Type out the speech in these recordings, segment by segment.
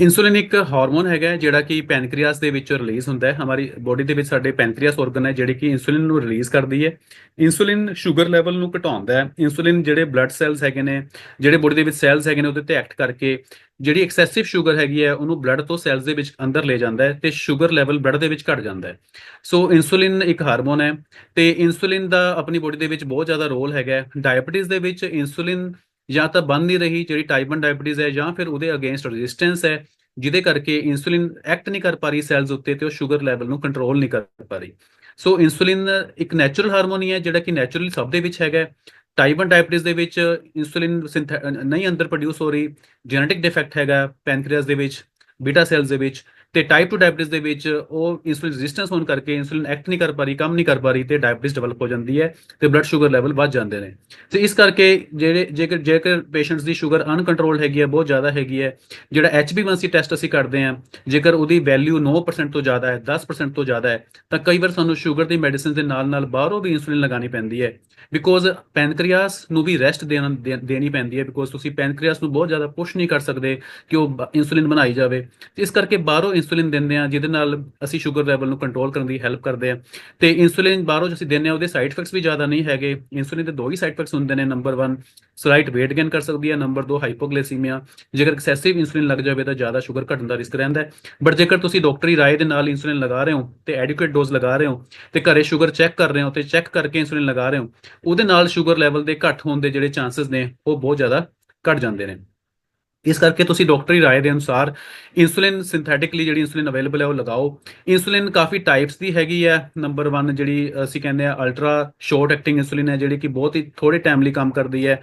Insulin ਇੱਕ hormone ਹੈਗਾ ਜਿਹੜਾ ਕਿ ਪੈਨਕ੍ਰੀਆਸ ਦੇ ਵਿੱਚੋਂ ਰਿਲੀਜ਼ ਹੁੰਦਾ ਹੈ। ਹਮਾਰੀ ਬੋਡੀ ਦੇ ਵਿੱਚ ਸਾਡੇ ਪੈਨਕ੍ਰੀਆਸ ਆਰਗਨ ਹੈ, ਜਿਹੜੀ ਕਿ ਇਨਸੂਲਿਨ ਨੂੰ ਰਿਲੀਜ਼ ਕਰਦੀ ਹੈ। ਇਨਸੂਲਿਨ ਸ਼ੂਗਰ ਲੈਵਲ ਨੂੰ ਘਟਾਉਂਦਾ ਹੈ। ਇਨਸੂਲਿਨ ਜਿਹੜੇ ਬਲੱਡ ਸੈਲਸ ਹੈਗੇ ਨੇ, ਜਿਹੜੇ ਬੋਡੀ ਦੇ ਵਿੱਚ ਸੈਲਸ ਹੈਗੇ ਨੇ, ਉਹਦੇ ਤੇ ਐਕਟ ਕਰਕੇ ਜਿਹੜੀ ਐਕਸੈਸਿਵ ਸ਼ੂਗਰ ਹੈਗੀ ਹੈ, ਉਹਨੂੰ ਬਲੱਡ ਤੋਂ ਸੈਲਸ ਦੇ ਵਿੱਚ ਅੰਦਰ ਲੈ ਜਾਂਦਾ ਹੈ ਤੇ ਸ਼ੂਗਰ ਲੈਵਲ ਬਲੱਡ ਦੇ ਵਿੱਚ ਘਟ ਜਾਂਦਾ ਹੈ। ਸੋ ਇਨਸੂਲਿਨ ਇੱਕ ਹਾਰਮੋਨ ਹੈ ਤੇ ਇਨਸੂਲਿਨ ਦਾ ਆਪਣੀ ਬੋਡੀ ਦੇ ਵਿੱਚ ਬਹੁਤ ਜ਼ਿਆਦਾ ਰੋਲ ਹੈਗਾ ਹੈ। ਦੇ ਵਿੱਚ ਇਨਸੂਲਿਨ ਜਾਂ ਤਾਂ ਬਣ ਨਹੀਂ ਰਹੀ ਜਿਹੜੀ ਟਾਈਪ 1 ਡਾਇਬੀਟੀਜ਼ ਹੈ ਜਾਂ ਫਿਰ ਉਹਦੇ ਅਗੇਂਸਟ ਰੈਜ਼ਿਸਟੈਂਸ ਹੈ, ਜਿਹਦੇ ਕਰਕੇ ਇਨਸੂਲਿਨ ਐਕਟ ਨਹੀਂ ਕਰ ਪਾ ਰਹੀ ਸੈਲਸ ਉੱਤੇ ਤੇ ਉਹ ਸ਼ੂਗਰ ਲੈਵਲ ਨੂੰ ਕੰਟਰੋਲ ਨਹੀਂ ਕਰ ਪਾ ਰਹੀ। ਸੋ ਇਨਸੂਲਿਨ ਇੱਕ ਨੈਚੁਰਲ ਹਾਰਮੋਨੀ ਹੈ ਜਿਹੜਾ ਕਿ ਨੈਚੁਰਲੀ ਸਭ ਦੇ ਵਿੱਚ ਹੈਗਾ ਟਾਈਪ 1 ਡਾਇਬੀਟੀਜ਼ ਦੇ ਵਿੱਚ ਇਨਸੂਲਿਨ ਨਹੀਂ ਅੰਦਰ ਪ੍ਰੋਡਿਊਸ ਹੋ ਰਹੀ ਜੈਨੇਟਿਕ ਡਿਫੈਕਟ ਹੈਗਾ ਪੈਨਕ੍ਰੀਆਸ ਦੇ ਵਿੱਚ ਬੀਟਾ ਸੈਲਸ ਦੇ ਵਿੱਚ। ਤੇ ਟਾਈਪ 2 ਡਾਇਬੀਟੀਜ਼ ਦੇ ਵਿੱਚ ਉਹ ਇਨਸੂਲਿਨ ਰੈਜ਼ਿਸਟੈਂਸ ਹੋਣ ਕਰਕੇ ਇਨਸੂਲਿਨ ਐਕਟ ਨਹੀਂ ਕਰ ਪਾ ਰਹੀ, ਕੰਮ ਨਹੀਂ ਕਰ ਪਾ ਰਹੀ ਤੇ ਡਾਇਬੀਟੀਜ਼ ਡਿਵੈਲਪ ਹੋ ਜਾਂਦੀ ਹੈ ਤੇ ਬਲੱਡ ਸ਼ੂਗਰ ਲੈਵਲ ਵੱਧ ਜਾਂਦੇ ਨੇ। ਤੇ ਇਸ ਕਰਕੇ ਜਿਹੜੇ, ਜੇਕਰ ਜੇਕਰ ਪੇਸ਼ੈਂਟਸ ਦੀ ਸ਼ੂਗਰ ਅਨਕੰਟਰੋਲਡ ਹੈਗੀ ਹੈ, ਬਹੁਤ ਜ਼ਿਆਦਾ ਹੈਗੀ ਹੈ, ਜਿਹੜਾ HbA1c ਟੈਸਟ ਅਸੀਂ ਕਰਦੇ ਹਾਂ, ਜੇਕਰ ਉਹਦੀ ਵੈਲਿਊ 9% ਤੋਂ ਜ਼ਿਆਦਾ ਹੈ 10% ਤੋਂ ਜ਼ਿਆਦਾ ਹੈ, ਤਾਂ ਕਈ ਵਾਰ ਸਾਨੂੰ ਸ਼ੂਗਰ ਦੀ ਮੈਡੀਸਿਨ ਦੇ ਨਾਲ ਨਾਲ ਬਾਹਰੋਂ ਵੀ ਇਨਸੂਲਿਨ ਲਗਾਉਣੀ ਪੈਂਦੀ ਹੈ ਬਿਕੋਜ਼ ਪੈਨਕ੍ਰੀਆਸ ਨੂੰ ਵੀ ਰੈਸਟ ਦੇਣਾ, ਦੇ- ਦੇਣੀ ਪੈਂਦੀ ਹੈ ਬਿਕੋਜ਼ ਤੁਸੀਂ ਪੈਨਕ੍ਰੀਆਸ ਨੂੰ ਬਹੁਤ ਜ਼ਿਆਦਾ ਪੁਸ਼ ਨਹੀਂ ਕਰ ਸਕਦੇ ਕਿ ਉਹ ਇਨਸੂਲਿਨ ਬਣਾਈ ਜਾਵੇ। ਤੇ ਇਸ ਕਰਕੇ ਬਾਹਰੋਂ ਇਨਸੂਲਿਨ ਦਿੰਦੇ ਆ ਜਿਹਦੇ ਨਾਲ ਅਸੀਂ ਸ਼ੂਗਰ ਲੈਵਲ ਨੂੰ ਕੰਟਰੋਲ ਕਰਨ ਦੀ ਹੈਲਪ ਕਰਦੇ ਆ ਤੇ ਇਨਸੂਲਿਨ ਬਾਹਰੋਂ ਅਸੀਂ ਦਿੰਦੇ ਆ ਉਹਦੇ ਸਾਈਡ ਇਫੈਕਟਸ ਵੀ ਜ਼ਿਆਦਾ ਨਹੀਂ ਹੈਗੇ। ਇਨਸੂਲਿਨ ਦੇ ਦੋ ਹੀ ਸਾਈਡ ਇਫੈਕਟਸ ਹੁੰਦੇ ਨੇ ਨੰਬਰ 1 ਸਲਾਈਟ weight gain ਕਰ ਸਕਦੀ ਹੈ ਨੰਬਰ 2 ਹਾਈਪੋਗਲਾਈਸੀਮੀਆ ਜੇਕਰ ਐਕਸੈਸਿਵ ਇਨਸੂਲਿਨ ਲੱਗ ਜਾਵੇ ਤਾਂ ਜ਼ਿਆਦਾ ਸ਼ੂਗਰ ਘਟਣ ਦਾ ਰਿਸਕ ਰਹਿੰਦਾ ਹੈ। ਬਟ ਜੇਕਰ ਤੁਸੀਂ ਡਾਕਟਰੀ ਰਾਏ ਦੇ ਨਾਲ ਇਨਸੂਲਿਨ ਲਗਾ ਰਹੇ ਹੋ ਤੇ ਐਡਿਕੁਏਟ ਡੋਜ਼ ਲਗਾ ਰਹੇ ਹੋ ਤੇ ਘਰੇ ਸ਼ੂਗਰ ਚੈੱਕ ਕਰ ਰਹੇ ਹੋ ਤੇ ਚੈੱਕ ਕਰਕੇ ਇਨਸੂਲਿਨ ਲਗਾ ਰਹੇ ਹੋ, ਉਹਦੇ ਨਾਲ ਸ਼ੂਗਰ ਲੈਵਲ ਦੇ ਘੱਟ ਹੋਣ ਦੇ ਜਿਹੜੇ ਚਾਂਸਸ ਨੇ, ਉਹ ਬਹੁਤ ਜ਼ਿਆਦਾ ਘਟ ਜਾਂਦੇ ਨੇ। ਇਸ ਕਰਕੇ ਤੁਸੀਂ ਡਾਕਟਰੀ ਰਾਏ ਦੇ ਅਨੁਸਾਰ ਇਨਸੂਲਿਨ ਸਿੰਥੈਟਿਕਲੀ ਜਿਹੜੀ ਇਨਸੂਲਿਨ ਅਵੇਲੇਬਲ ਹੈ ਉਹ ਲਗਾਓ। ਇਨਸੂਲਿਨ ਕਾਫੀ ਟਾਈਪਸ ਦੀ ਹੈਗੀ ਹੈ। ਨੰਬਰ 1 ਜਿਹੜੀ ਅਸੀਂ ਕਹਿੰਦੇ ਆ ਅਲਟਰਾ ਸ਼ਾਰਟ ਐਕਟਿੰਗ ਇਨਸੂਲਿਨ ਹੈ, ਜਿਹੜੀ ਕਿ ਬਹੁਤ ਹੀ ਥੋੜੇ ਟਾਈਮ ਲਈ ਕੰਮ ਕਰਦੀ ਹੈ।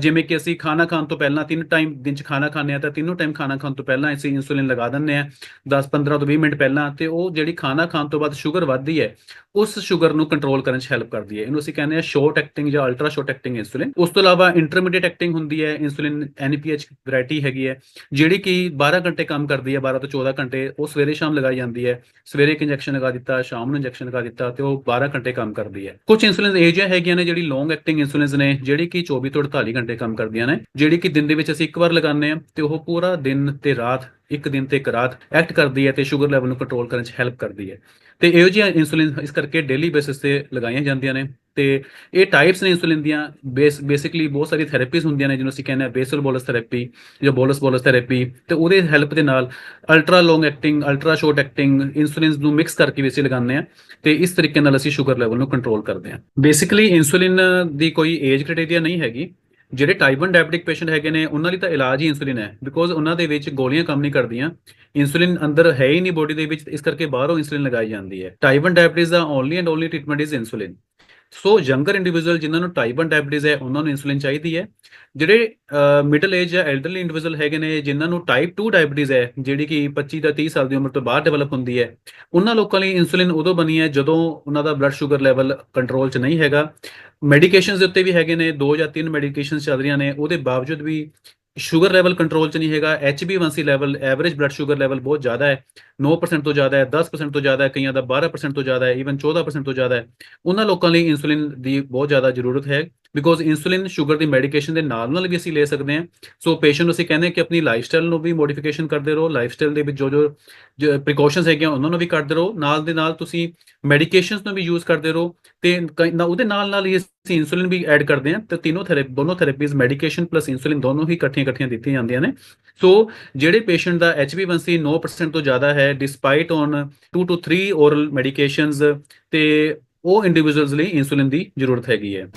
ਜਿਵੇਂ ਕਿ ਅਸੀਂ ਖਾਣਾ ਖਾਣ ਤੋਂ ਪਹਿਲਾਂ ਤਿੰਨ ਟਾਈਮ ਦਿਨ ਚ ਖਾਣਾ ਖਾਂਦੇ ਆ ਤਾਂ ਤਿੰਨੋਂ ਟਾਈਮ ਖਾਣਾ ਖਾਣ ਤੋਂ ਪਹਿਲਾਂ ਅਸੀਂ ਇਨਸੂਲਿਨ ਲਗਾ ਦਿੰਦੇ ਆ 10 15 ਤੋਂ 20 ਮਿੰਟ ਪਹਿਲਾਂ ਤੇ ਉਹ ਜਿਹੜੀ ਖਾਣਾ ਖਾਣ ਤੋਂ ਬਾਅਦ ਸ਼ੂਗਰ ਵੱਧਦੀ ਹੈ, ਉਸ ਸ਼ੂਗਰ ਨੂੰ ਕੰਟਰੋਲ ਕਰਨ 'ਚ ਹੈਲਪ ਕਰਦੀ ਹੈ। ਇਹਨੂੰ ਅਸੀਂ ਕਹਿੰਦੇ ਆ ਸ਼ਾਰਟ ਐਕਟਿੰਗ ਜਾਂ ਅਲਟਰਾ ਸ਼ਾਰਟ ਐਕਟਿੰਗ ਇਨਸੂਲਿਨ ਉਸ ਤੋਂ ਇਲਾਵਾ ਇੰਟਰਮੀਡੀਏਟ ਐਕਟਿੰਗ ਹੁੰਦੀ ਹੈ ਇਨਸੂਲਿਨ ਐਨਪੀਐਚ ਵੈਰਾਈਟੀ ਹੈਗੀ ਹੈ, ਜਿਹੜੀ ਕਿ 12 ਘੰਟੇ ਕੰਮ ਕਰਦੀ ਹੈ 12 ਤੋਂ 14 ਘੰਟੇ ਉਹ ਸਵੇਰੇ ਸ਼ਾਮ ਲਗਾਈ ਜਾਂਦੀ ਹੈ। ਸਵੇਰੇ ਇੱਕ ਇੰਜੈਕਸ਼ਨ ਲਗਾ ਦਿੱਤਾ, ਸ਼ਾਮ ਨੂੰ ਇੰਜੈਕਸ਼ਨ ਲਗਾ ਦਿੱਤਾ ਤੇ ਉਹ 12 ਘੰਟੇ ਕੰਮ ਕਰਦੀ ਹੈ। ਕੁਝ ਇਨਸੂਲਿਨ ਇਹ ਜਿਹੀਆਂ ਹੈਗੀਆਂ ਨੇ ਜਿਹੜੀ ਲੌਂਗ ਐਕਟਿੰਗ ਇਨਸੂਲਿਨਸ ਨੇ, ਜਿਹੜੀ ਕਿ 24 ਤੋਂ 48 ਘੰਟੇ ਕੰਮ ਕਰਦੀਆਂ ਨੇ, ਜਿਹੜੀ ਕਿ ਦਿਨ ਦੇ ਵਿੱਚ ਅਸੀਂ ਇੱਕ ਵਾਰ ਲਗਾਉਂਦੇ ਆ ਤੇ ਉਹ ਪੂਰਾ ਦਿਨ ਤੇ ਰਾਤ, ਇੱਕ ਦਿਨ ਤੇ ਇੱਕ ਰਾਤ ਐਕਟ ਕਰਦੀ ਹੈ ਤੇ ਸ਼ੂਗਰ ਲੈਵਲ ਨੂੰ ਕੰਟਰੋਲ ਕਰਨ 'ਚ ਹੈਲਪ ਕਰਦੀ ਹੈ। ਤੇ ਇਹੋ ਜਿਹੀਆਂ ਇਨਸੂਲਿਨ ਇਸ ਕਰਕੇ ਡੇਲੀ ਬੇਸਿਸ ਤੇ ਲਗਾਈਆਂ ਜਾਂਦੀਆਂ ਨੇ ਤੇ ਇਹ ਟਾਈਪਸ ਨੇ ਇਨਸੂਲਿਨ ਦੀਆਂ ਬੇਸਿਕਲੀ ਬਹੁਤ ਸਾਰੀ ਥੈਰੇਪੀਜ਼ ਹੁੰਦੀਆਂ ਨੇ ਜਿਹਨੂੰ ਅਸੀਂ ਕਹਿੰਦੇ ਆ ਬੇਸਲ ਬੋਲਸ ਥੈਰੇਪੀ ਜਾਂ ਬੋਲਸ ਬੋਲਸ ਥੈਰੇਪੀ ਤੇ ਉਹਦੇ ਹੈਲਪ ਦੇ ਨਾਲ ultra long acting ultra short acting insulins ਨੂੰ ਮਿਕਸ ਕਰਕੇ ਵੀ ਅਸੀਂ ਲਗਾਉਂਦੇ ਆ ਤੇ ਇਸ ਤਰੀਕੇ ਨਾਲ ਅਸੀਂ ਸ਼ੂਗਰ ਲੈਵਲ ਨੂੰ ਕੰਟਰੋਲ ਕਰਦੇ ਆ ਬੇਸਿਕਲੀ ਇਨਸੂਲਿਨ ਦੀ ਕੋਈ ਏਜ ਕ੍ਰਾਈਟੇਰੀਆ ਨਹੀਂ ਹੈਗੀ ਜਿਹੜੇ ਟਾਈਪ 1 ਡਾਇਬੀਟਿਕ ਪੇਸ਼ੈਂਟ ਹੈਗੇ ਨੇ, ਉਹਨਾਂ ਲਈ ਤਾਂ ਇਲਾਜ ਹੀ ਇਨਸੂਲਿਨ ਹੈ ਬਿਕੋਜ਼ ਉਹਨਾਂ ਦੇ ਵਿੱਚ ਗੋਲੀਆਂ ਕੰਮ ਨਹੀਂ ਕਰਦੀਆਂ ਇਨਸੂਲਿਨ ਅੰਦਰ ਹੈ ਹੀ ਨਹੀਂ ਬੋਡੀ ਦੇ ਵਿੱਚ, ਇਸ ਕਰਕੇ ਬਾਹਰੋਂ ਇਨਸੂਲਿਨ ਲਗਾਈ ਜਾਂਦੀ ਹੈ। Type 1 diabetes the only and only treatment is insulin so younger individual ਜਿਨ੍ਹਾਂ ਨੂੰ ਟਾਈਪ 1 ਡਾਇਬੀਟਿਸ ਹੈ, ਉਹਨਾਂ ਨੂੰ ਇਨਸੂਲਿਨ ਚਾਹੀਦੀ ਹੈ। ਜਿਹੜੇ ਮਿਡਲ ਏਜ ਜਾਂ ਐਲਡਰਲੀ ਇੰਡੀਵਿਜੂਅਲ ਹੈਗੇ ਨੇ, ਜਿਨ੍ਹਾਂ ਨੂੰ ਟਾਈਪ 2 ਡਾਇਬੀਟਿਸ ਹੈ, ਜਿਹੜੀ ਕਿ 25 ਜਾਂ 30 ਸਾਲ ਦੀ ਉਮਰ ਤੋਂ ਬਾਅਦ ਡਿਵੈਲਪ ਹੁੰਦੀ ਹੈ, ਉਹਨਾਂ ਲੋਕਾਂ ਲਈ ਇਨਸੂਲਿਨ ਉਦੋਂ ਬਣੀ ਹੈ ਜਦੋਂ ਉਹਨਾਂ ਦਾ ਬਲੱਡ ਸ਼ੂਗਰ ਲੈਵਲ ਕੰਟਰੋਲ 'ਚ ਨਹੀਂ ਹੈਗਾ। ਮੈਡੀਕੇਸ਼ਨਸ ਦੇ ਉੱਤੇ ਵੀ ਹੈਗੇ ਨੇ, ਦੋ ਜਾਂ ਤਿੰਨ ਮੈਡੀਕੇਸ਼ਨਸ ਚੱਲ ਰਹੀਆਂ ਨੇ, ਉਹਦੇ ਬਾਵਜੂਦ ਵੀ ਸ਼ੂਗਰ ਲੈਵਲ ਕੰਟਰੋਲ 'ਚ ਨਹੀਂ ਹੈਗਾ HbA1c level average blood sugar level ਬਹੁਤ ਜ਼ਿਆਦਾ ਹੈ 9% ਤੋਂ ਜ਼ਿਆਦਾ ਹੈ 10% ਤੋਂ ਜ਼ਿਆਦਾ ਹੈ, ਕਈਆਂ ਦਾ 12% ਤੋਂ ਜ਼ਿਆਦਾ ਹੈ ਈਵਨ 14% ਤੋਂ ਜ਼ਿਆਦਾ ਹੈ। ਉਹਨਾਂ ਲੋਕਾਂ ਲਈ ਇਨਸੂਲਿਨ ਦੀ ਬਹੁਤ ਜ਼ਿਆਦਾ ਜ਼ਰੂਰਤ ਹੈ। ਬਿਕੋਜ਼ ਇਨਸੂਲਿਨ ਸ਼ੂਗਰ ਦੀ ਮੈਡੀਕੇਸ਼ਨ ਦੇ ਨਾਲ ਨਾਲ ਵੀ ਅਸੀਂ ਲੈ ਸਕਦੇ ਹਾਂ। ਸੋ ਪੇਸ਼ੈਂਟ ਨੂੰ ਅਸੀਂ ਕਹਿੰਦੇ ਹਾਂ ਕਿ ਆਪਣੀ ਲਾਈਫ ਸਟਾਈਲ ਨੂੰ ਵੀ ਮੋਡੀਫਿਕੇਸ਼ਨ ਕਰਦੇ ਰਹੋ। ਲਾਈਫ ਸਟਾਈਲ ਦੇ ਵਿੱਚ ਜੋ ਜੋ ਪ੍ਰੀਕਾਸ਼ਨਸ ਹੈਗੀਆਂ, ਉਹਨਾਂ ਨੂੰ ਵੀ ਕਰਦੇ ਰਹੋ। ਨਾਲ ਦੇ ਨਾਲ ਤੁਸੀਂ ਮੈਡੀਕੇਸ਼ਨਸ ਨੂੰ ਵੀ ਯੂਜ਼ ਕਰਦੇ ਰਹੋ। ਤੇ ਕਈ- ਨਾ- ਉਹਦੇ ਨਾਲ ਨਾਲ ਹੀ ਅਸੀਂ ਇਨਸੂਲਿਨ ਵੀ ਐਡ ਕਰਦੇ ਹਾਂ। ਤੇ ਤਿੰਨੋਂ ਥੈਰੇਪੀ ਦੋਨੋਂ ਥੈਰੇਪੀਜ਼ ਮੈਡੀਕੇਸ਼ਨ ਪਲੱਸ ਇਨਸੂਲਿਨ ਦੋਨੋਂ ਹੀ ਇਕੱਠੀਆਂ ਇਕੱਠੀਆਂ ਦਿੱਤੀਆਂ ਜਾਂਦੀਆਂ ਨੇ। ਸੋ ਜਿਹੜੇ ਪੇਸ਼ੈਂਟ ਦਾ HbA1c 9% ਤੋਂ ਜ਼ਿਆਦਾ ਹੈ despite on 2 to 3 oral medications ਤੇ ਉਹ ਇੰਡੀਵਿਜੂਅਲਸ ਲਈ ਇਨਸੂਲਿਨ ਦੀ ਜ਼ਰੂਰਤ ਹੈਗੀ ਹੈ।